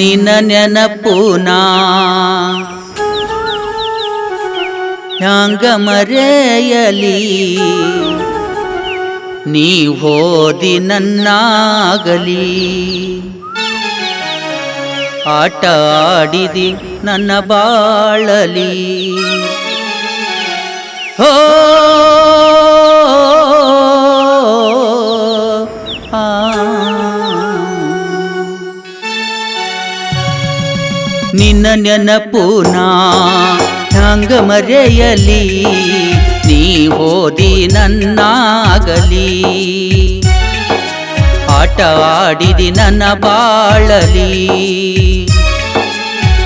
ನಿನ್ನ ನೆನಪುನಾ ಹ್ಯಾಂಗ ಮರೆಯಲಿ. ನೀ ಹೋದಿ ನನ್ನಾಗಲಿ. ಆಟ ಆಡಿದಿ ನನ್ನ ಬಾಳಲಿ. ಹೋ ಆ. ನಿನ್ನ ನೆನಪು ನಾಂಗ ಮರೆಯಲಿ. ನೀ ಹೋದಿ ನನ್ನಾಗಲಿ. ಆಟ ಆಡಿದಿ ನನ್ನ ಬಾಳಲಿ.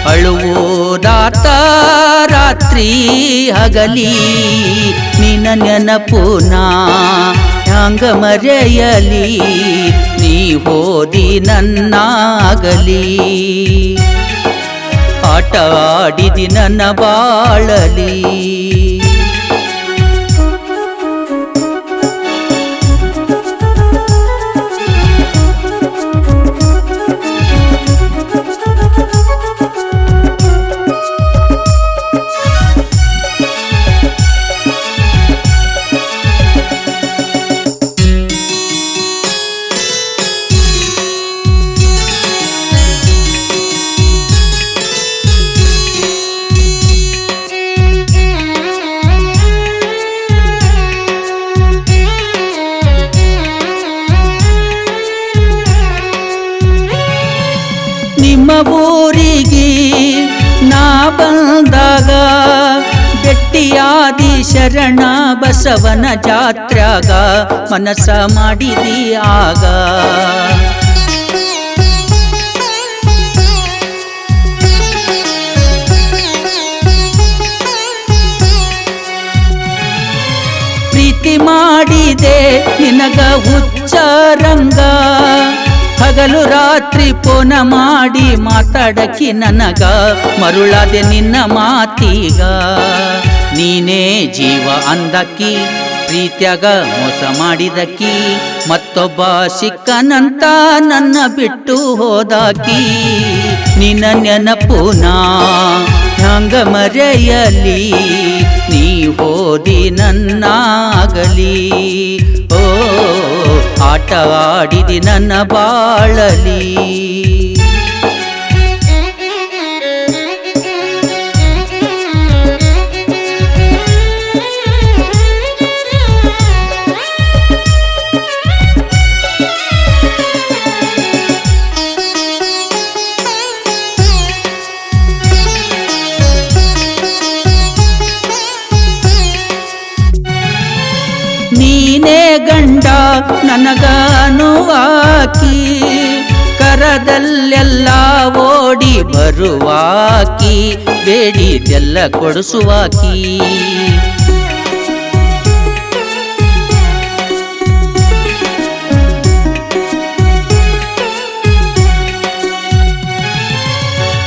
ಅಳುವುದಾತ ರಾತ್ರಿ ಹಗಲಿ. ನಿನ್ನ ನೆನಪು ನಾಂಗ ಮರೆಯಲಿ. ನೀ ಹೋದಿ ನನ್ನಾಗಲಿ. ಆಟ ಆಡಿದಿ ನನ್ನ ಬಾಳಲಿ. ಊರಿಗೆ ನಾ ಬಂದಾಗ ಬೆಟ್ಟಿಯಾದಿ ಶರಣ ಬಸವನ ಜಾತ್ರಾಗ ಮನಸ ಮಾಡಿದಿ ಆಗ. ಪ್ರೀತಿ ಮಾಡಿದೆ ನಿನಗ ಹುಚ್ಚರಂಗ ಹಗಲು ರಾತ್ರಿ ಪೋನ ಮಾಡಿ ಮಾತಾಡಕಿ ನನಗ, ಮರುಳಾದೆ ನಿನ್ನ ಮಾತೀಗ. ನೀನೇ ಜೀವ ಅಂದಕ್ಕಿ ಪ್ರೀತ್ಯಾಗ ಮೋಸ ಮಾಡಿದಕ್ಕಿ ಮತ್ತೊಬ್ಬ ಸಿಕ್ಕನಂತ ನನ್ನ ಬಿಟ್ಟು ಹೋದಾಕಿ. ನಿನ್ನ ನೆನಪುನಾ ಹಂಗ ಮರೆಯಲಿ, ನೀ ಹೋದಿ ನನ್ನಾಗಲಿ. ಓ ಆಟ ಆಡಿದಿ ನನ್ನ ಬಾಳಲಿ. ಗಂಡ ನನಗನುವಾಕಿ ಕರದಲ್ಲೆಲ್ಲ ಓಡಿ ಬರುವಾಕಿ ಬೇಡಿದೆಲ್ಲ ಕೊಡಿಸುವಾಕಿ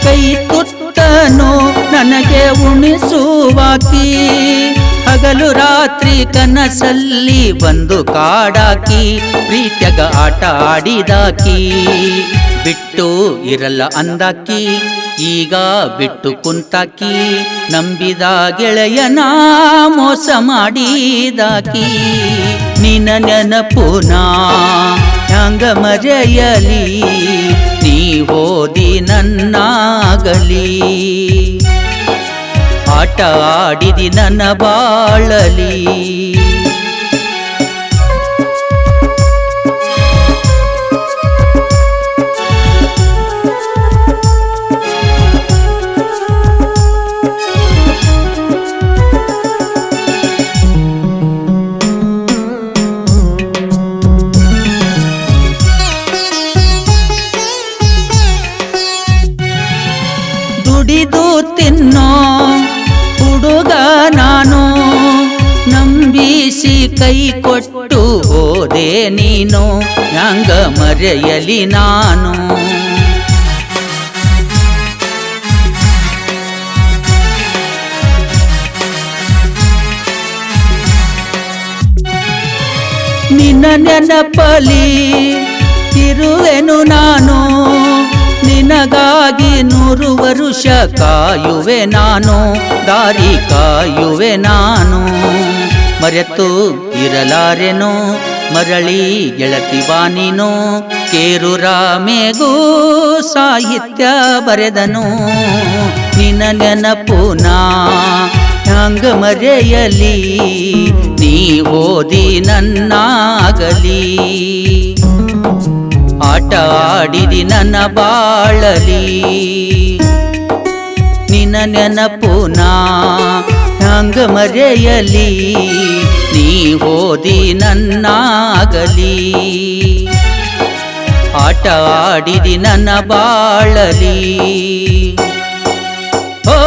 ಕೈ ತುತ್ತನು ನನಗೆ ಉಣಿಸುವಾಕಿ ಹಗಲು ರಾತ್ರಿ ಕನಸಲ್ಲಿ ಬಂದು ಕಾಡಾಕಿ, ಪ್ರೀತ್ಯಗ ಆಟ ಆಡಿದಾಕಿ. ಬಿಟ್ಟು ಇರಲ್ಲ ಅಂದಾಕಿ, ಈಗ ಬಿಟ್ಟು ಕುಂತಾಕಿ, ನಂಬಿದ ಗೆಳೆಯನ ಮೋಸ ಮಾಡಿದಾಕಿ. ನಿನ್ನ ನೆನಪುನಾ ಹಂಗ ಮರೆಯಲಿ, ನೀ ಹೋದಿ ನನ್ನಾಗಲಿ. ಆಟ ಆಡಿದಿ ನನ್ನ ಬಾಳಲಿ. ದುಡಿದು ತಿನ್ನೋ ನಂಬಿಸಿ ಕೈ ಕೊಟ್ಟು ಹೋದೆ ನೀನು ಹಂಗ ಮರೆಯಲಿ ನಾನು? ನಿನ್ನ ನೆನಪಲಿ ತಿರುವೆನು ನಾನು, ನಿನಗಾಗಿ ನೂರು ವರುಷ ಕಾಯುವೆ ನಾನು, ದಾರಿ ಕಾಯುವೆ ನಾನು. ಮರೆತು ಇರಲಾರೆನು? ಮರಳಿ ಗೆಳತಿ ಬಾನಿನು ಕೇರು ರಾಮೇಗೂ ಸಾಹಿತ್ಯ ಬರೆದನು. ನಿನ್ನ ನೆನಪು ನಾ ಹಂಗ ಮರೆಯಲಿ, ನೀ ಓದಿ ನನ್ನಾಗಲಿ. ಆಟ ಆಡಿದಿ ನನ್ನ ಬಾಳಲಿ. ನಿನ್ನ ನೆನಪು ಹಂಗ ಮರೆಯಲಿ ನೀ ಹೋದಿ ನನ್ನಾಗಲಿ. ಆಟ ಆಡಿದಿ ನನ್ನ ಬಾಳಲಿ. ಓ